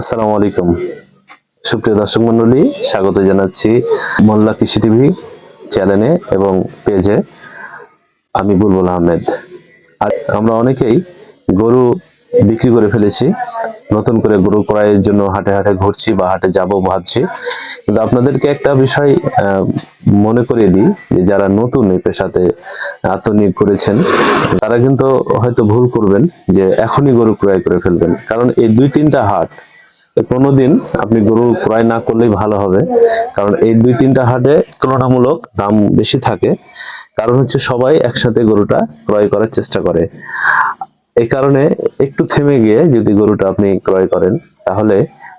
আসসালামু আলাইকুম। সুপ্রিয় দর্শক মন্ডলী স্বাগত জানাচ্ছি মোল্লা কৃষি টিভি চ্যানেলে এবং পেজে আমি বুলবুল আহমেদ। আর আমরা অনেকেই গরু বিক্রি করে ফেলেছি, নতুন করে গরু ক্রয়ের জন্য হাটে হাটে ঘুরছি বা হাটে যাব ভাবছি। কিন্তু আপনাদেরকে একটা বিষয় মনে করিয়ে দিই যে যারা নতুন এই পেশাতে আত্মনিয়োগ করেছেন, তারা কিন্তু হয়তো ভুল করবেন যে এখনই গরু ক্রয় করে ফেলবেন। কারণ এই দুই তিনটা হাট কোনোদিন আপনি গরু ক্রয় না করলেই ভালো হবে। কারণ এই দুই তিনটা হাটে তুলনামূলক দাম বেশি থাকে। কারণ হচ্ছে সবাই একসাথে গরুটা ক্রয় করার চেষ্টা করে। এই কারণে একটু থেমে গিয়ে যদি গরুটা আপনি ক্রয় করেন, তাহলে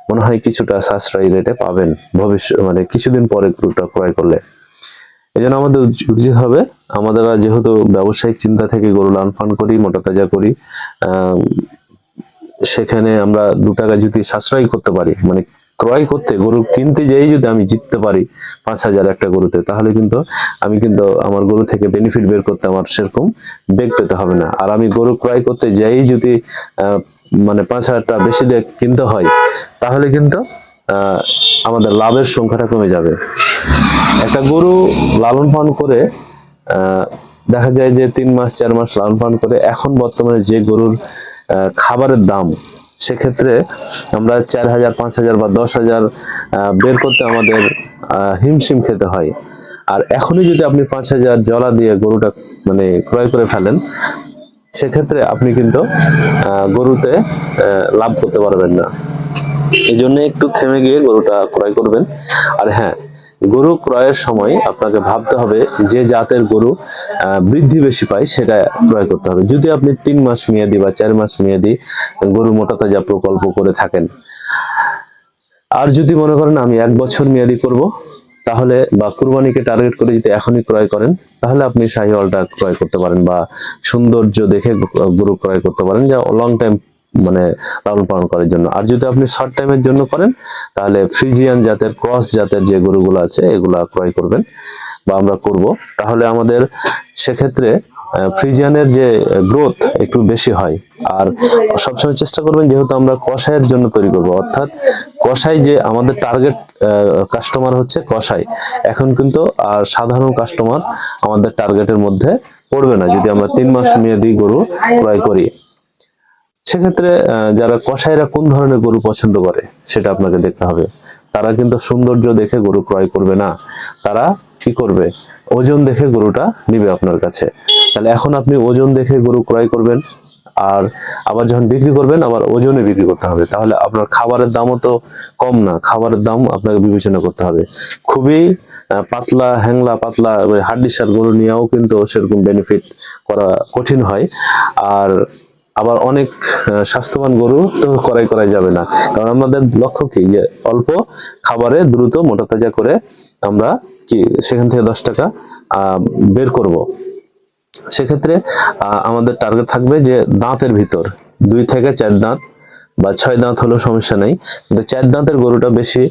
মনে হয় কিছুটা সাশ্রয়ী রেটে পাবেন ভবিষ্যৎ মানে কিছুদিন পরে গরুটা ক্রয় করলে। এই জন্য আমাদের উচিত হবে আমাদের যেহেতু ব্যবসায়িক চিন্তা থেকে গরু লালন পালন করি, মোটা তাজা করি সেখানে আমরা দু টাকা যদি সাশ্রয় করতে পারি মানে ক্রয় করতে, গরু কিনতে যেই যদি আমি জিততে পারি পাঁচ হাজার একটা গরুতে, তাহলে কিন্তু আমি কিন্তু আমার গরু থেকে বেনিফিট বের করতে আমার সেরকম বেগ পেতে হবে না। আর আমি গরু ক্রয় করতে যেই যদি মানে পাঁচ হাজারটা বেশি দিয়ে কিনতে হয়, তাহলে কিন্তু আমাদের লাভের সংখ্যাটা কমে যাবে। একটা গরু লালন পালন করে দেখা যায় যে তিন মাস, চার মাস লালন পালন করে, এখন বর্তমানে যে গরুর খাবারের দাম। সেক্ষেত্রে আমরা চার হাজার, পাঁচ হাজার বা দশ হাজার বের করতে আমাদের হিমশিম খেতে হয়। আর এখনই যদি আপনি পাঁচ হাজার জলা দিয়ে গরুটা মানে ক্রয় করে ফেলেন, সেক্ষেত্রে আপনি কিন্তু গরুতে লাভ করতে পারবেন না। এই জন্য একটু থেমে গিয়ে গরুটা ক্রয় করবেন। আর হ্যাঁ গরু ক্রয়ের সময় আপনাকে ভাবতে হবে যে জাতের গরু বৃদ্ধি বেশি পায় সেটা ক্রয় করতে হবে। যদি আপনি তিন মাস মেয়াদি বা চার মাস মেয়াদি গরু মোটা তাজা প্রকল্প করে থাকেন, আর যদি মনে করেন আমি এক বছর মেয়াদি করব, তাহলে বা কুরবানিকে টার্গেট করে যদি এখনই ক্রয় করেন, তাহলে আপনি শাহিওয়ালটা ক্রয় করতে পারেন বা সৌন্দর্য দেখে গরু ক্রয় করতে পারেন, যা লং টাইম মানে লালন পালন করার জন্য। আর যদি আপনি শর্ট টাইমের জন্য করেন, তাহলে ফ্রিজিয়ান জাতের ক্রস জাতের যে গরুগুলো আছে, এগুলা ক্রয় করবেন বা আমরা করব। তাহলে আমাদের সেক্ষেত্রে ফ্রিজিয়ানের যে গ্রোথ একটু বেশি হয়। আর সবসময় চেষ্টা করবেন যেহেতু আমরা কষাইয়ের জন্য তৈরি করব। অর্থাৎ কষাই যে আমাদের টার্গেট কাস্টমার হচ্ছে কষাই এখন কিন্তু আর সাধারণ কাস্টমার আমাদের টার্গেটের মধ্যে পড়বে না। যদি আমরা তিন মাস মেয়াদি গরু ক্রয় করি সেক্ষেত্রে যারা কসাইরা কোন ধরনের গরু পছন্দ করে, সেটা আপনাকে দেখতে হবে। তারা কিন্তু সৌন্দর্য দেখে গরু ক্রয় করবে না। তারা কি করবে? ওজন দেখে গরুটা নিবে আপনার কাছে। তাহলে এখন আপনি ওজন দেখে গরু ক্রয় করবেন, আর আবার যখন বিক্রি করবেন, আবার ওজনে বিক্রি করতে হবে। তাহলে আপনার খাবারের দামও তো কম না, খাবারের দাম আপনাকে বিবেচনা করতে হবে। খুবই পাতলা, হ্যাংলা, পাতলা হাড্ডি সার গরু নিয়েও কিন্তু সেরকম বেনিফিট করা কঠিন হয়। আর আবার অনেক স্বাস্থ্যবান গরু তো করাই করাই যাবে না। কারণ আমাদের লক্ষ্য কি? যে অল্প খাবারে দ্রুত মোটা তাজা করে আমরা কি সেখান থেকে দশ টাকা বের করব। সেক্ষেত্রে আমাদের টার্গেট থাকবে যে দাঁতের ভিতর, দুই থেকে চার দাঁত বা ছয় দাঁত হলেও সমস্যা নেই। কিন্তু চার দাঁতের গরুটা বেশি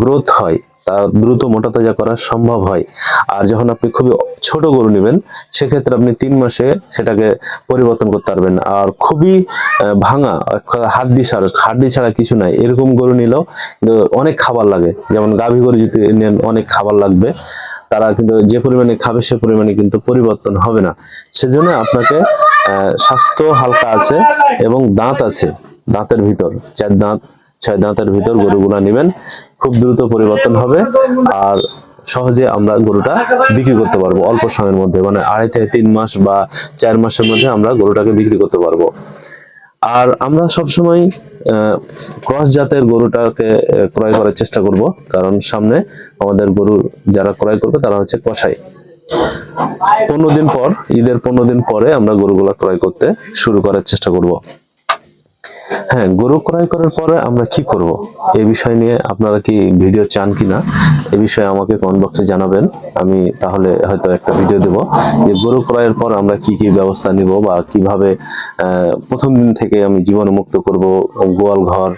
গ্রোথ হয়। তা দ্রুত মোটা তাজা করা সম্ভব হয়। আর যখন আপনি খুবই ছোট গরু নেবেন, সেক্ষেত্রে আপনি তিন মাসে সেটাকে পরিবর্তন করতে পারবেন। আর খুবই ভাঙা, হাড্ডি ছাড়া হাড্ডি ছাড়া কিছু নাই। এরকম গরু নিলেও অনেক খাবার লাগে। যেমন গাভী গরু যদি নেন, অনেক খাবার লাগবে। তারা কিন্তু যে পরিমাণে খাবে, সে পরিমাণে কিন্তু পরিবর্তন হবে না। সেজন্য আপনাকে স্বাস্থ্য হালকা আছে এবং দাঁত আছে, দাঁতের ভিতর। চার দাঁত ছয় দাঁতের ভিতর গরুগুলা নেবেন। খুব দ্রুত পরিবর্তন হবে আর সহজে আমরা গরুটা বিক্রি করতে পারব অল্প সময়ের মধ্যে মানে আড়াই থেকে তিন মাস বা চার মাসের মধ্যে আমরা গরুটাকে বিক্রি করতে পারব। আর আমরা সবসময় ক্রস জাতের গরুটাকে ক্রয় করার চেষ্টা করব, কারণ সামনে আমাদের গরু যারা ক্রয় করবে তারা হচ্ছে কষাই পনেরো দিন পর, ঈদের পনেরো দিন পরে আমরা গরুগুলা ক্রয় করতে শুরু করার চেষ্টা করব। হ্যাঁ গরু ক্রয় করার পরে আমরা কি করব? এই বিষয় নিয়ে আপনারা কি ভিডিও চান কিনা? এ বিষয়ে আমাকে কমেন্ট বক্সে জানাবেন। আমি তাহলে হয়তো একটা ভিডিও দেব যে গরু ক্রয়ের পর আমরা কি কি ব্যবস্থা নিব বা কীভাবে প্রথম দিন থেকে আমি জীবাণু মুক্ত করব, গোয়াল ঘর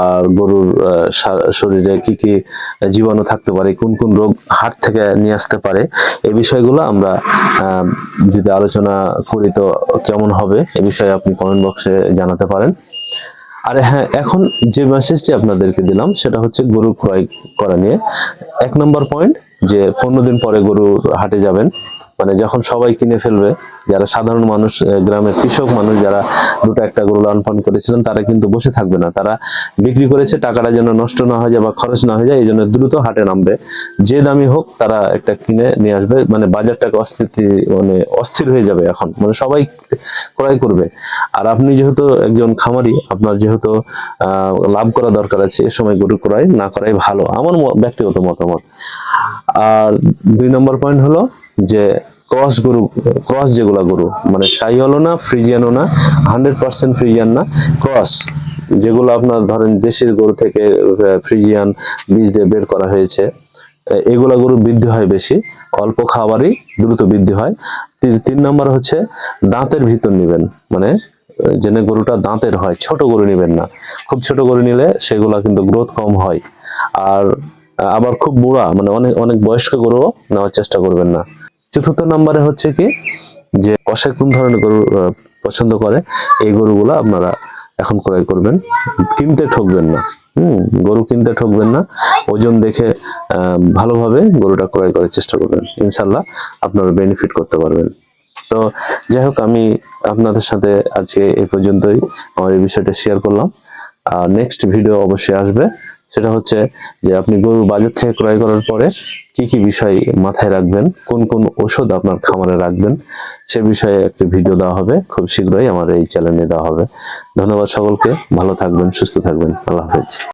আর গরুর শরীরে কি কি জীবাণু থাকতে পারে, কোন কোন রোগ হাট থেকে নিয়ে আসতে পারে এই বিষয়গুলো আমরা যদি আলোচনা করি তো কেমন হবে, এ বিষয়ে আপনি কমেন্ট বক্সে জানাতে পারেন। আর হ্যাঁ এখন যে মেসেজটি আপনাদেরকে দিলাম, সেটা হচ্ছে গরু ক্রয় করা নিয়ে। এক নম্বর পয়েন্ট যে পনেরো দিন পরে গরু হাটে যাবেন। মানে যখন সবাই কিনে ফেলবে, যারা সাধারণ মানুষ গ্রামের কৃষক মানুষ যারা দুটো একটা গরু লালন পালন করেছিলেন, তারা কিন্তু বসে থাকবে না। তারা বিক্রি করেছে, টাকাটা যেন নষ্ট না হয়ে যায় বা খরচ না হয়ে যায়, এই জন্য দ্রুত হাটে নামবে। যে দামি হোক, তারা একটা কিনে নিয়ে আসবে। মানে বাজারটাকে অস্থিতি মানে অস্থির হয়ে যাবে এখন। মানে সবাই ক্রয় করবে। আর আপনি যেহেতু একজন খামারি, আপনার যেহেতু লাভ করা দরকার আছে, এ সময় গরু ক্রয় না করাই ভালো। আমার ব্যক্তিগত মতামত। আর দুই নম্বর পয়েন্ট হলো যে ক্রস গরু ক্রস যেগুলা গরু মানে সাইহলও না, ফ্রিজিয়ানও না হান্ড্রেড পার্সেন্ট ফ্রিজিয়ান না ক্রস যেগুলো আপনার ধরেন দেশের গরু থেকে ফ্রিজিয়ান বীজ দিয়ে বের করা হয়েছে এগুলা গরু বৃদ্ধি হয় বেশি, অল্প খাবারই দ্রুত বৃদ্ধি হয়। তিন নম্বর হচ্ছে দাঁতের ভিতর নেবেন মানে যেন গরুটা দাঁতের হয়, ছোট গরু নেবেন না। খুব ছোট গরু নিলে সেগুলা কিন্তু গ্রোথ কম হয়। আর আবার খুব বুড়া মানে অনেক অনেক বয়স্ক গরু নেওয়ার চেষ্টা করবেন না। চতুর্থ নম্বরে হচ্ছে কি, যে কষাই কোন ধরনের গরু পছন্দ করে, এই গরুগুলো আপনারা এখন ক্রয় করবেন। কিনতে ঠকবেন না। হুম, গরু কিনতে ঠকবেন না। ওজন দেখে ভালোভাবে গরুটা ক্রয় করার চেষ্টা করবেন। ইনশাল্লাহ আপনারা বেনিফিট করতে পারবেন। তো যাই হোক, আমি আপনাদের সাথে আজকে এই পর্যন্তই। আমার এই বিষয়টা শেয়ার করলাম। আর নেক্সট ভিডিও অবশ্যই আসবে। সেটা হচ্ছে যে আপনি গরু বাজার থেকে ক্রয় করার পরে কি কি বিষয় মাথায় রাখবেন, কোন কোন ওষুধ আপনার খামারে রাখবেন, সে বিষয়ে একটি ভিডিও দেওয়া হবে। খুব শীঘ্রই আমার এই চ্যানেলে দেওয়া হবে। ধন্যবাদ সকলকে। ভালো থাকবেন, সুস্থ থাকবেন। আল্লাহ হাফেজ।